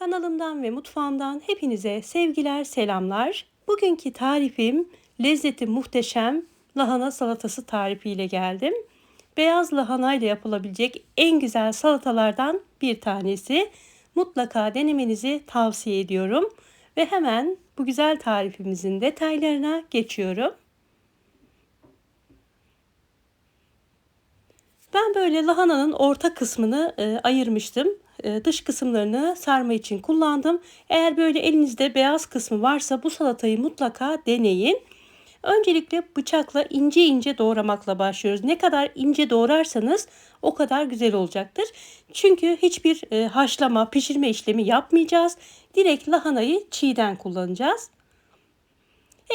Kanalımdan ve mutfağımdan hepinize sevgiler, selamlar. Bugünkü tarifim lezzeti muhteşem lahana salatası tarifiyle geldim. Beyaz lahana ile yapılabilecek en güzel salatalardan bir tanesi. Mutlaka denemenizi tavsiye ediyorum. Ve hemen bu güzel tarifimizin detaylarına geçiyorum. Ben böyle lahananın orta kısmını e, ayırmıştım. E, dış kısımlarını sarma için kullandım. Eğer böyle elinizde beyaz kısmı varsa bu salatayı mutlaka deneyin. Öncelikle bıçakla ince ince doğramakla başlıyoruz. Ne kadar ince doğrarsanız o kadar güzel olacaktır. Çünkü hiçbir e, haşlama, pişirme işlemi yapmayacağız. Direkt lahanayı çiğden kullanacağız.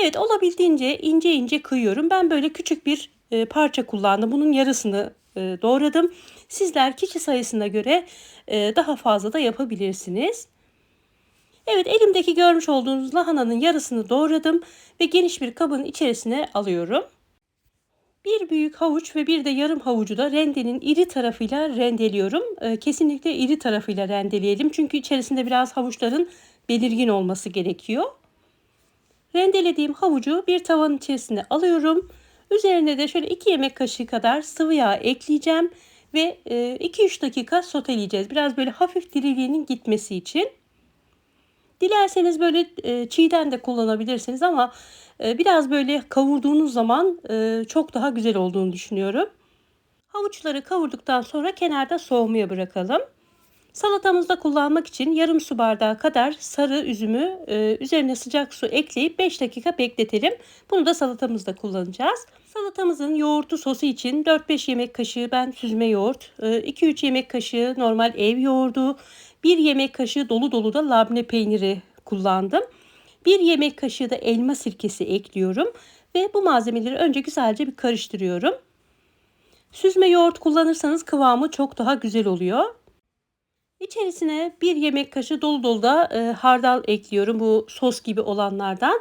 Evet olabildiğince ince ince kıyıyorum. Ben böyle küçük bir e, parça kullandım. Bunun yarısını e, doğradım. Sizler kişi sayısına göre e, daha fazla da yapabilirsiniz. Evet elimdeki görmüş olduğunuz lahananın yarısını doğradım ve geniş bir kabın içerisine alıyorum. Bir büyük havuç ve bir de yarım havucu da rendenin iri tarafıyla rendeliyorum. E, kesinlikle iri tarafıyla rendeleyelim çünkü içerisinde biraz havuçların belirgin olması gerekiyor. Rendelediğim havucu bir tavanın içerisine alıyorum. Üzerine de şöyle 2 yemek kaşığı kadar sıvı yağ ekleyeceğim ve 2-3 dakika soteleyeceğiz. Biraz böyle hafif diriliğinin gitmesi için. Dilerseniz böyle çiğden de kullanabilirsiniz ama biraz böyle kavurduğunuz zaman çok daha güzel olduğunu düşünüyorum. Havuçları kavurduktan sonra kenarda soğumaya bırakalım. Salatamızda kullanmak için yarım su bardağı kadar sarı üzümü e, üzerine sıcak su ekleyip 5 dakika bekletelim. Bunu da salatamızda kullanacağız. Salatamızın yoğurtlu sosu için 4-5 yemek kaşığı ben süzme yoğurt, e, 2-3 yemek kaşığı normal ev yoğurdu, 1 yemek kaşığı dolu dolu da labne peyniri kullandım. 1 yemek kaşığı da elma sirkesi ekliyorum ve bu malzemeleri önce güzelce bir karıştırıyorum. Süzme yoğurt kullanırsanız kıvamı çok daha güzel oluyor. İçerisine bir yemek kaşığı dolu dolu da e, hardal ekliyorum. Bu sos gibi olanlardan.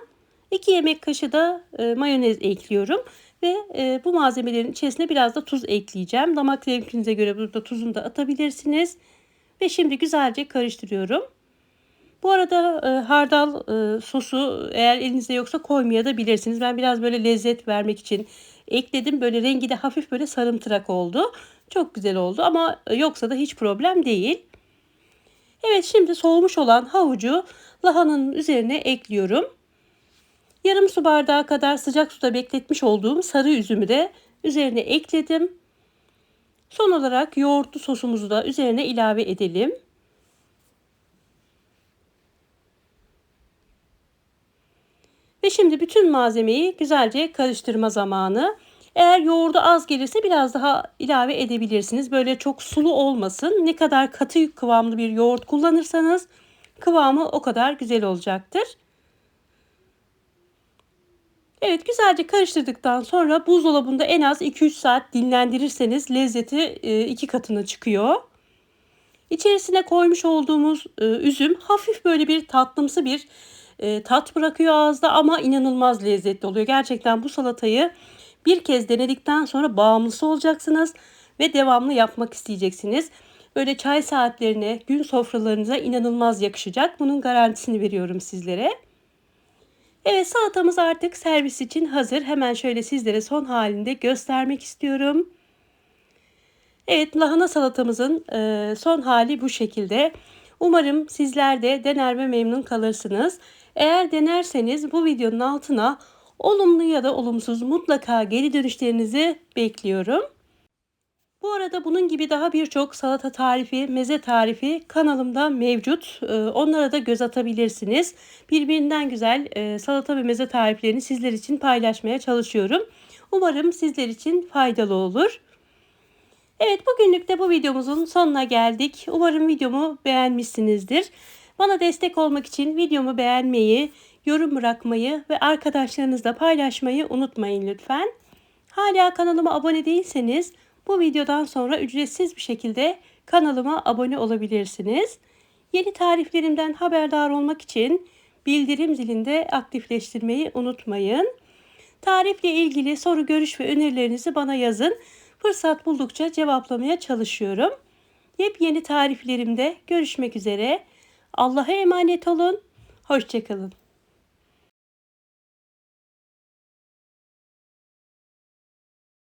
2 yemek kaşığı da e, mayonez ekliyorum. Ve e, bu malzemelerin içerisine biraz da tuz ekleyeceğim. Damak zevkinize göre burada tuzunu da atabilirsiniz. Ve şimdi güzelce karıştırıyorum. Bu arada e, hardal e, sosu eğer elinizde yoksa koymaya da bilirsiniz. Ben biraz böyle lezzet vermek için ekledim. Böyle rengi de hafif böyle sarımtırak oldu. Çok güzel oldu ama yoksa da hiç problem değil. Evet şimdi soğumuş olan havucu lahananın üzerine ekliyorum. Yarım su bardağı kadar sıcak suda bekletmiş olduğum sarı üzümü de üzerine ekledim. Son olarak yoğurtlu sosumuzu da üzerine ilave edelim. Ve şimdi bütün malzemeyi güzelce karıştırma zamanı. Eğer yoğurdu az gelirse biraz daha ilave edebilirsiniz. Böyle çok sulu olmasın. Ne kadar katı kıvamlı bir yoğurt kullanırsanız kıvamı o kadar güzel olacaktır. Evet güzelce karıştırdıktan sonra buzdolabında en az 2-3 saat dinlendirirseniz lezzeti e, iki katına çıkıyor. İçerisine koymuş olduğumuz e, üzüm hafif böyle bir tatlımsı bir e, tat bırakıyor ağızda ama inanılmaz lezzetli oluyor. Gerçekten bu salatayı bir kez denedikten sonra bağımlısı olacaksınız ve devamlı yapmak isteyeceksiniz. Böyle çay saatlerine, gün sofralarınıza inanılmaz yakışacak. Bunun garantisini veriyorum sizlere. Evet salatamız artık servis için hazır. Hemen şöyle sizlere son halinde göstermek istiyorum. Evet lahana salatamızın e, son hali bu şekilde. Umarım sizler de dener ve memnun kalırsınız. Eğer denerseniz bu videonun altına Olumlu ya da olumsuz mutlaka geri dönüşlerinizi bekliyorum. Bu arada bunun gibi daha birçok salata tarifi, meze tarifi kanalımda mevcut. Ee, onlara da göz atabilirsiniz. Birbirinden güzel e, salata ve meze tariflerini sizler için paylaşmaya çalışıyorum. Umarım sizler için faydalı olur. Evet bugünlük de bu videomuzun sonuna geldik. Umarım videomu beğenmişsinizdir. Bana destek olmak için videomu beğenmeyi, yorum bırakmayı ve arkadaşlarınızla paylaşmayı unutmayın lütfen. Hala kanalıma abone değilseniz bu videodan sonra ücretsiz bir şekilde kanalıma abone olabilirsiniz. Yeni tariflerimden haberdar olmak için bildirim zilinde aktifleştirmeyi unutmayın. Tarifle ilgili soru, görüş ve önerilerinizi bana yazın. Fırsat buldukça cevaplamaya çalışıyorum. Yepyeni tariflerimde görüşmek üzere. Allah'a emanet olun. Hoşçakalın.